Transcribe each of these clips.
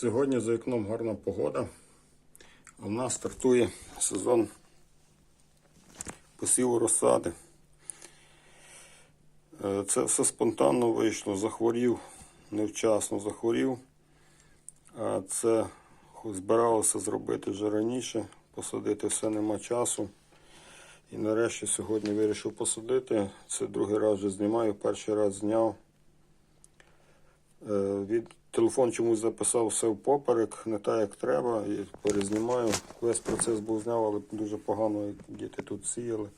Сьогодні за вікном гарна погода. В нас стартує сезон посіву розсади. Е, Це все спонтанно вийшло. Захворів, невчасно захворів. Це збиралося зробити вже раніше, посадити все нема часу. І нарешті сьогодні вирішив посадити. Це другий раз вже знімаю, перший раз зняв. Е, Від телефон чомусь записав все впоперек, не так як треба, і перезнімаю. Весь процес був зняв, але дуже погано діти тут сіяли.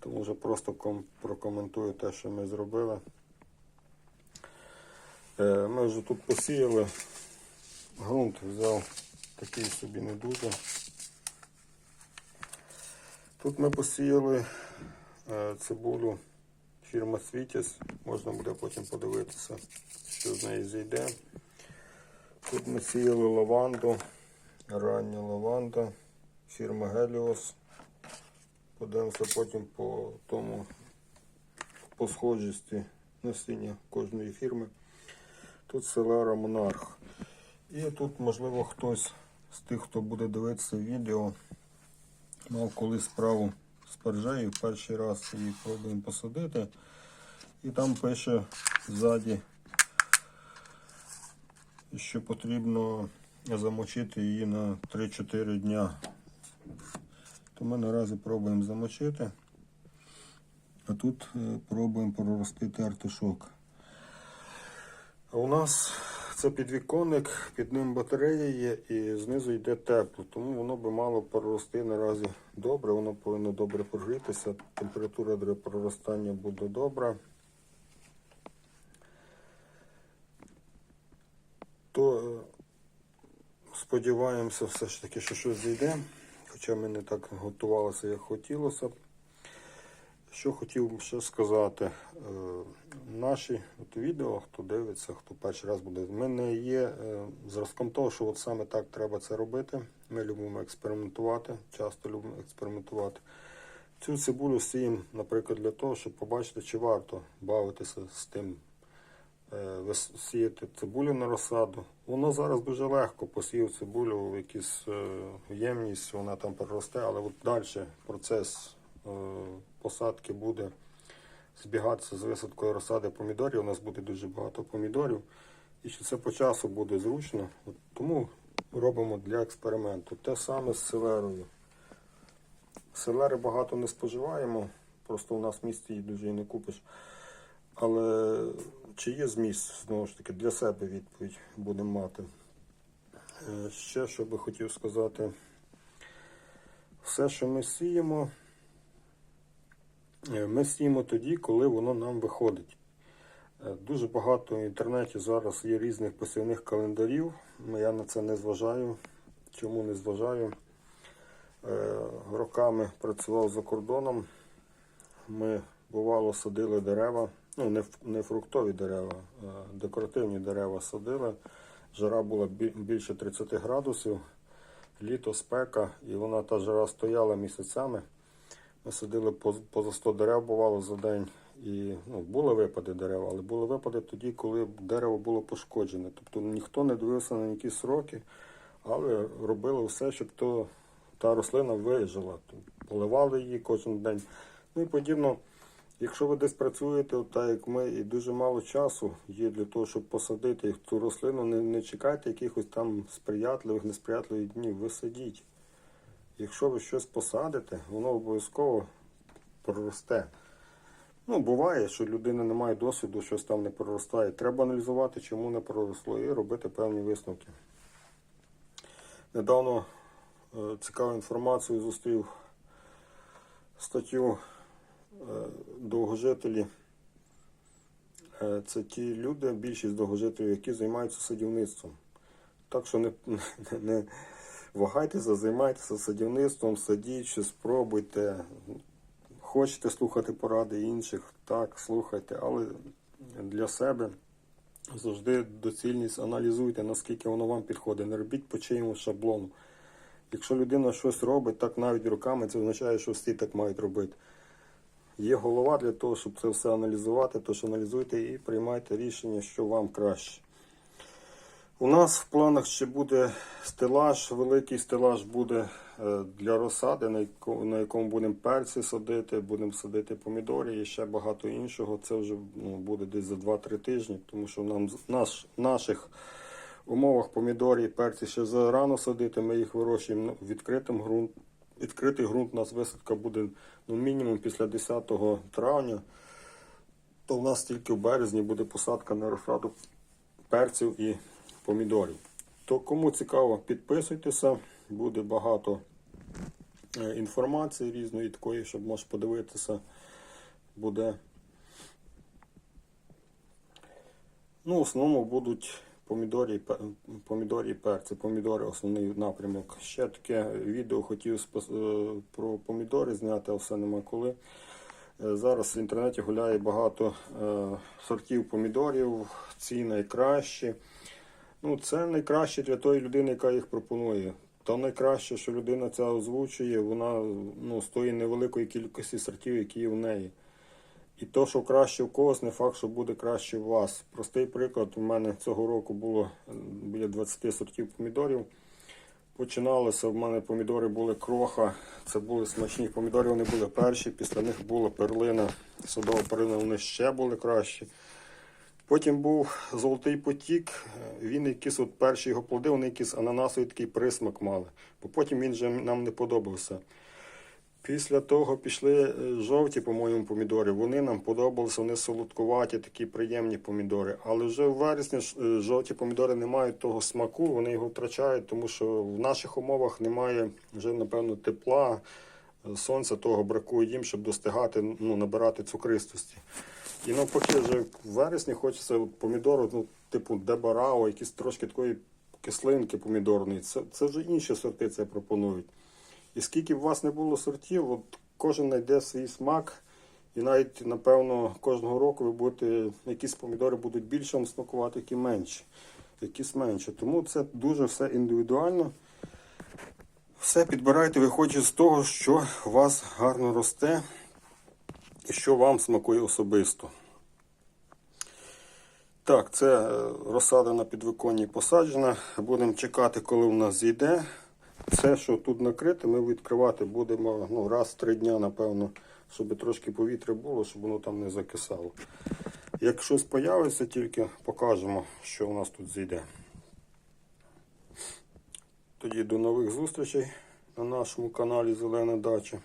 Тому вже просто ком- прокоментую те, що ми зробили. Е, Ми вже тут посіяли. Грунт взяв такий собі не дуже. Тут ми посіяли е, цибулю фірма Світіс. Можна буде потім подивитися, що з неї зійде. Тут ми сіяли лаванду, рання лаванда, фірма Геліос. Подивимося потім по тому по схожості насіння кожної фірми. Тут селера Монарх. І тут, можливо, хтось з тих, хто буде дивитися відео, мав колись справу з пержею. Перший раз її пробуємо посадити. І там пише ззаді, що потрібно замочити її на 3-4 дня. То ми наразі пробуємо замочити. А тут е, пробуємо проростити артишок. А у нас це підвіконник, під ним батарея є і знизу йде тепло, тому воно би мало прорости наразі добре, воно повинно добре прогрітися, температура для проростання буде добра. То е, сподіваємося все ж таки, що щось зійде, хоча ми не так готувалися, як хотілося б. Що хотів ще сказати, Е, наші от відео, хто дивиться, хто перший раз буде, ми не є е, зразком того, що от саме так треба це робити. Ми любимо експериментувати, часто любимо експериментувати. Цю цибулю сіємо, наприклад, для того, щоб побачити, чи варто бавитися з тим, е, сіяти цибулю на розсаду. Воно зараз дуже легко посів цибулю е, ємність, вона там переросте, але от далі процес посадки буде збігатися з висадкою розсади помідорів. У нас буде дуже багато помідорів. І що це по часу буде зручно. От тому робимо для експерименту. Те саме з селерою. Селери багато не споживаємо, просто у нас в місті її дуже і не купиш. Але чи є зміст, знову ж таки, для себе відповідь будемо мати. Е, Ще що би хотів сказати, все, що ми сіємо, ми сіємо тоді, коли воно нам виходить. Е, Дуже багато в інтернеті зараз є різних посівних календарів. Я на це не зважаю. Чому не зважаю? Е, Роками працював за кордоном. Ми бувало садили дерева, ну не, фруктові дерева, а декоративні дерева садили. Жара була більше 30 градусів, літо спека, і вона та жара стояла місяцями. Ми садили по- поза 100 дерев бувало за день. І ну, були випади дерев, але були випади тоді, коли дерево було пошкоджене. Тобто ніхто не дивився на якісь сроки, але робили все, щоб то, та рослина вижила. Поливали її кожен день. Ну і подібно, якщо ви десь працюєте, так як ми, і дуже мало часу є для того, щоб посадити цю рослину, не, не чекайте якихось там сприятливих, несприятливих днів. Ви садіть. Якщо ви щось посадите, воно обов'язково проросте. Ну, буває, що людина не має досвіду, щось там не проростає. Треба аналізувати, чому не проросло, і робити певні висновки. Недавно е, цікаву інформацію зустрів статтю е, довгожителі. Е, це ті люди, більшість довгожителів, які займаються садівництвом. Так що не, не, не вагайтеся, займайтеся садівництвом, садіть, щось спробуйте. Хочете слухати поради інших, так, слухайте, але для себе завжди доцільність аналізуйте, наскільки воно вам підходить. Не робіть по чиємусь шаблону. Якщо людина щось робить так навіть руками, це означає, що всі так мають робити. Є голова для того, щоб це все аналізувати, тож аналізуйте і приймайте рішення, що вам краще. У нас в планах ще буде стелаж, великий стелаж буде е, для розсади, на якому будемо перці садити, будемо садити помідори і ще багато іншого. Це вже ну, буде десь за 2-3 тижні, тому що нам наш, наших умовах помідори і перці ще зарано садити. Ми їх вирощуємо ну, відкритим ґрунт. Відкритий ґрунт у нас висадка буде ну, мінімум після 10 травня. То в нас тільки в березні буде посадка на розсаду перців і помідорів. То кому цікаво, підписуйтеся, буде багато е, інформації різної такої, щоб можеш подивитися. Буде. Ну, в основному будуть помідорі, помідорі і перці. Помідори основний напрямок. Ще таке відео хотів е, про помідори зняти, а все нема коли. Е, Зараз в інтернеті гуляє багато сортів помідорів, ці найкращі. Ну, це найкраще для тої людини, яка їх пропонує. То найкраще, що людина це озвучує, вона ну, з невеликої кількості сортів, які є в неї. І то, що краще в когось, не факт, що буде краще у вас. Простий приклад, у мене цього року було е, біля 20 сортів помідорів. Починалося, в мене помідори були кроха, це були смачні помідори, вони були перші, після них була перлина, садова перлина, вони ще були кращі. Потім був золотий потік, він якийсь от перші його плоди, вони якийсь ананасовий такий присмак мали, бо потім він вже нам не подобався. Після того пішли е, жовті, по-моєму, помідори. Вони нам подобалися, вони солодкуваті, такі приємні помідори. Але вже в вересні е, жовті помідори не мають того смаку, вони його втрачають, тому що в наших умовах немає вже, напевно, тепла, сонця того бракує їм, щоб достигати, ну, набирати цукристості. І навпаки, вже в вересні хочеться помідору, ну, типу дебарао, якісь трошки такої кислинки помідорної. Це, це вже інші сорти це пропонують. І скільки б у вас не було сортів, от кожен знайде свій смак. І навіть, напевно, кожного року ви будете, якісь помідори будуть більше вам смакувати, які менші, якісь менше. Тому це дуже все індивідуально. Все підбирайте, виходячи з того, що у вас гарно росте і що вам смакує особисто. Так, це е, розсада на підвиконні посаджена. Будемо чекати, коли в нас зійде. Все, що тут накрите, ми відкривати будемо ну, раз в три дня, напевно, щоб трошки повітря було, щоб воно там не закисало. Як щось появиться, тільки покажемо, що у нас тут зійде. Тоді до нових зустрічей на нашому каналі Зелена Дача.